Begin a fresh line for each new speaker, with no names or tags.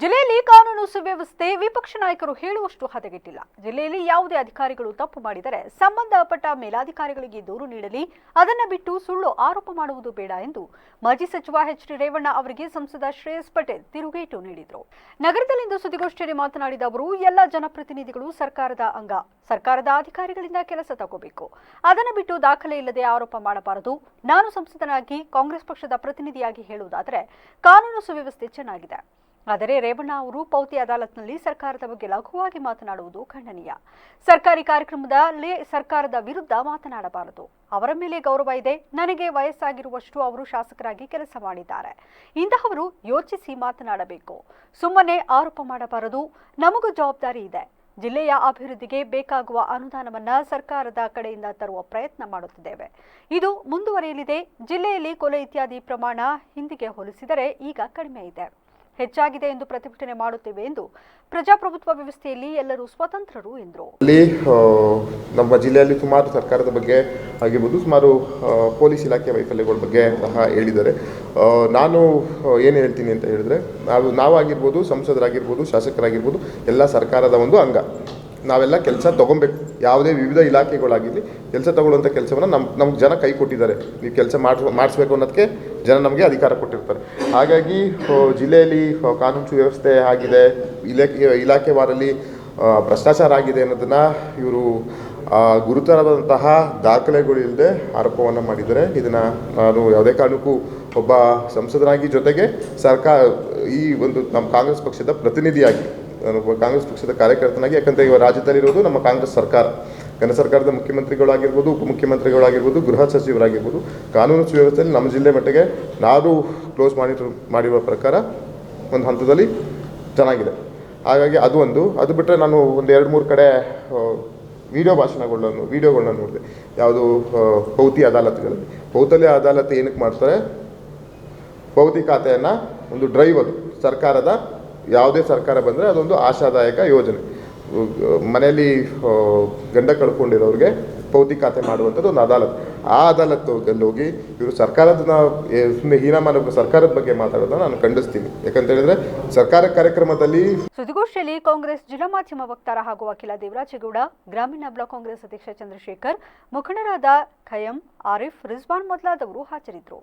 ಜಿಲ್ಲೆಯಲ್ಲಿ ಕಾನೂನು ಸುವ್ಯವಸ್ಥೆ, ವಿಪಕ್ಷ ನಾಯಕರು ಹೇಳುವಷ್ಟು ಹದಗೆಟ್ಟಿಲ್ಲ. ಜಿಲ್ಲೆಯಲ್ಲಿ ಯಾವುದೇ ಅಧಿಕಾರಿಗಳು ತಪ್ಪು ಮಾಡಿದರೆ ಸಂಬಂಧಪಟ್ಟ ಮೇಲಾಧಿಕಾರಿಗಳಿಗೆ ದೂರು ನೀಡಲಿ, ಅದನ್ನು ಬಿಟ್ಟು ಸುಳ್ಳು ಆರೋಪ ಮಾಡುವುದು ಬೇಡ ಎಂದು ಮಾಜಿ ಸಚಿವ ಎಚ್ ಡಿ ರೇವಣ್ಣ ಅವರಿಗೆ ಸಂಸದ ಶ್ರೇಯಸ್ ಪಟೇಲ್ ತಿರುಗೇಟು ನೀಡಿದರು. ನಗರದಲ್ಲಿಂದು ಸುದ್ದಿಗೋಷ್ಠಿಯಲ್ಲಿ ಮಾತನಾಡಿದ ಅವರು, ಎಲ್ಲ ಜನಪ್ರತಿನಿಧಿಗಳು ಸರ್ಕಾರದ ಅಂಗ, ಸರ್ಕಾರದ ಅಧಿಕಾರಿಗಳಿಂದ ಕೆಲಸ ತಗೋಬೇಕು. ಅದನ್ನು ಬಿಟ್ಟು ದಾಖಲೆ ಇಲ್ಲದೆ ಆರೋಪ ಮಾಡಬಾರದು. ನಾನು ಸಂಸದನಾಗಿ ಕಾಂಗ್ರೆಸ್ ಪಕ್ಷದ ಪ್ರತಿನಿಧಿಯಾಗಿ ಹೇಳುವುದಾದರೆ ಕಾನೂನು ಸುವ್ಯವಸ್ಥೆ ಚೆನ್ನಾಗಿದೆ. ಆದರೆ ರೇವಣ್ಣ ಅವರು ಪೌತಿ ಅದಾಲತ್ನಲ್ಲಿ ಸರ್ಕಾರದ ಬಗ್ಗೆ ಲಘುವಾಗಿ ಮಾತನಾಡುವುದು ಖಂಡನೀಯ. ಸರ್ಕಾರಿ ಕಾರ್ಯಕ್ರಮದಲ್ಲಿ ಸರ್ಕಾರದ ವಿರುದ್ಧ ಮಾತನಾಡಬಾರದು. ಅವರ ಮೇಲೆ ಗೌರವ ಇದೆ. ನನಗೆ ವಯಸ್ಸಾಗಿರುವಷ್ಟು ಅವರು ಶಾಸಕರಾಗಿ ಕೆಲಸ ಮಾಡಿದ್ದಾರೆ. ಇಂತಹವರು ಯೋಚಿಸಿ ಮಾತನಾಡಬೇಕು. ಸುಮ್ಮನೆ ಆರೋಪ ಮಾಡಬಾರದು. ನಮಗೂ ಜವಾಬ್ದಾರಿ ಇದೆ. ಜಿಲ್ಲೆಯ ಅಭಿವೃದ್ಧಿಗೆ ಬೇಕಾಗುವ ಅನುದಾನವನ್ನ ಸರ್ಕಾರದ ಕಡೆಯಿಂದ ತರುವ ಪ್ರಯತ್ನ ಮಾಡುತ್ತಿದ್ದೇವೆ. ಇದು ಮುಂದುವರಿಯಲಿದೆ. ಜಿಲ್ಲೆಯಲ್ಲಿ ಕೊಲೆ ಇತ್ಯಾದಿ ಪ್ರಮಾಣ ಹಿಂದಿಗೆ ಹೋಲಿಸಿದರೆ ಈಗ ಕಡಿಮೆ ಇದೆ. ಹೆಚ್ಚಾಗಿದೆ ಎಂದು ಪ್ರತಿಭಟನೆ ಮಾಡುತ್ತೇವೆ ಎಂದು ಪ್ರಜಾಪ್ರಭುತ್ವ ವ್ಯವಸ್ಥೆಯಲ್ಲಿ ಎಲ್ಲರೂ ಸ್ವತಂತ್ರರು ಎಂದರು.
ಅಲ್ಲಿ ನಮ್ಮ ಜಿಲ್ಲೆಯಲ್ಲಿ ಸುಮಾರು ಸರ್ಕಾರದ ಬಗ್ಗೆ ಆಗಿರ್ಬೋದು, ಸುಮಾರು ಪೊಲೀಸ್ ಇಲಾಖೆ ವೈಫಲ್ಯಗಳ ಬಗ್ಗೆ ಸಹ ಹೇಳಿದ್ದಾರೆ. ನಾನು ಏನು ಹೇಳ್ತೀನಿ ಅಂತ ಹೇಳಿದ್ರೆ, ನಾವು, ನಾವಾಗಿರ್ಬೋದು, ಸಂಸದರಾಗಿರ್ಬೋದು, ಶಾಸಕರಾಗಿರ್ಬೋದು, ಎಲ್ಲ ಸರ್ಕಾರದ ಒಂದು ಅಂಗ. ನಾವೆಲ್ಲ ಕೆಲಸ ತೊಗೊಬೇಕು. ಯಾವುದೇ ವಿವಿಧ ಇಲಾಖೆಗಳಾಗಿರಲಿ, ಕೆಲಸ ತಗೊಳ್ಳುವಂಥ ಕೆಲಸವನ್ನು ನಮ್ಮ ನಮ್ಗೆ ಜನ ಕೈ ಕೊಟ್ಟಿದ್ದಾರೆ. ನೀವು ಕೆಲಸ ಮಾಡಿಸ್, ಮಾಡಿಸ್ಬೇಕು ಅನ್ನೋದಕ್ಕೆ ಜನ ನಮಗೆ ಅಧಿಕಾರ ಕೊಟ್ಟಿರ್ತಾರೆ. ಹಾಗಾಗಿ ಜಿಲ್ಲೆಯಲ್ಲಿ ಕಾನೂನು ಸುವ್ಯವಸ್ಥೆ ಆಗಿದೆ ಇಲಾಖೆ ಇಲಾಖೆವಾರಲ್ಲಿ ಭ್ರಷ್ಟಾಚಾರ ಆಗಿದೆ ಅನ್ನೋದನ್ನು ಇವರು ಗುರುತರವಾದಂತಹ ದಾಖಲೆಗಳಿಲ್ಲದೆ ಆರೋಪವನ್ನು ಮಾಡಿದ್ದಾರೆ. ಇದನ್ನು ನಾನು ಯಾವುದೇ ಕಾರಣಕ್ಕೂ ಒಬ್ಬ ಸಂಸದನಾಗಿ ಜೊತೆಗೆ ಸರ್ಕಾರ, ಈ ಒಂದು ನಮ್ಮ ಕಾಂಗ್ರೆಸ್ ಪಕ್ಷದ ಪ್ರತಿನಿಧಿಯಾಗಿ, ನಾನು ಕಾಂಗ್ರೆಸ್ ಪಕ್ಷದ ಕಾರ್ಯಕರ್ತನಾಗಿ, ಯಾಕಂದರೆ ಇವಾಗ ರಾಜ್ಯದಲ್ಲಿರೋದು ನಮ್ಮ ಕಾಂಗ್ರೆಸ್ ಸರ್ಕಾರ. ಕೇಂದ್ರ ಸರ್ಕಾರದ ಮುಖ್ಯಮಂತ್ರಿಗಳಾಗಿರ್ಬೋದು, ಉಪಮುಖ್ಯಮಂತ್ರಿಗಳಾಗಿರ್ಬೋದು, ಗೃಹ ಸಚಿವರಾಗಿರ್ಬೋದು, ಕಾನೂನು ಸುವ್ಯವಸ್ಥೆಯಲ್ಲಿ ನಮ್ಮ ಜಿಲ್ಲೆ ಮಟ್ಟಿಗೆ ನಾನು ಕ್ಲೋಸ್ ಮಾನಿಟರ್ ಮಾಡಿರುವ ಪ್ರಕಾರ ಒಂದು ಹಂತದಲ್ಲಿ ಚೆನ್ನಾಗಿದೆ. ಹಾಗಾಗಿ ಅದು ಒಂದು. ಅದು ಬಿಟ್ಟರೆ ನಾನು ಒಂದು ಎರಡು ಮೂರು ಕಡೆ ವಿಡಿಯೋ ಭಾಷಣಗಳನ್ನು, ವಿಡಿಯೋಗಳನ್ನ ನೋಡಿದೆ. ಯಾವುದು ಪೌತಿ ಅದಾಲತ್ಗಳಲ್ಲಿ ಪೌತಲಿ ಅದಾಲತ್ ಏನಕ್ಕೆ ಮಾಡ್ತಾರೆ? ಪೌತಿ ಖಾತೆಯನ್ನು ಒಂದು ಡ್ರೈವ್ ಅದು. ಸರ್ಕಾರದ, ಯಾವುದೇ ಸರ್ಕಾರ ಬಂದರೆ ಅದೊಂದು ಆಶಾದಾಯಕ ಯೋಜನೆ. ಮನೆಯಲ್ಲಿ ಗಂಡ ಕಳ್ಕೊಂಡಿರೋರಿಗೆ ಪೌತಿ ಖಾತೆ ಮಾಡುವಂಥದ್ದು ಒಂದು ಅದಾಲತ್. ಆ ಅದಾಲತ್ನಲ್ಲಿ ಹೋಗಿ ಇವರು ಸರ್ಕಾರದ ಸುಮ್ಮನೆ ಹೀನಮಾನ ಸರ್ಕಾರದ ಬಗ್ಗೆ ಮಾತಾಡೋದನ್ನ ನಾನು ಖಂಡಿಸ್ತೀನಿ. ಯಾಕಂತ ಹೇಳಿದ್ರೆ ಸರ್ಕಾರ ಕಾರ್ಯಕ್ರಮದಲ್ಲಿ
ಸುದ್ದಿಗೋಷ್ಠಿಯಲ್ಲಿ ಕಾಂಗ್ರೆಸ್ ಜಿಲ್ಲಾ ಮಾಧ್ಯಮ ವಕ್ತಾರ ಹಾಗೂ ವಕೀಲ ದೇವರಾಜೇಗೌಡ ಗ್ರಾಮೀಣ ಬ್ಲಾಕ್ ಕಾಂಗ್ರೆಸ್ ಅಧ್ಯಕ್ಷ ಚಂದ್ರಶೇಖರ್, ಮುಖಂಡರಾದ ಖಯಂ, ಆರಿಫ್, ರಿಜ್ವಾನ್ ಮೊದಲಾದವರು ಹಾಜರಿದ್ದರು.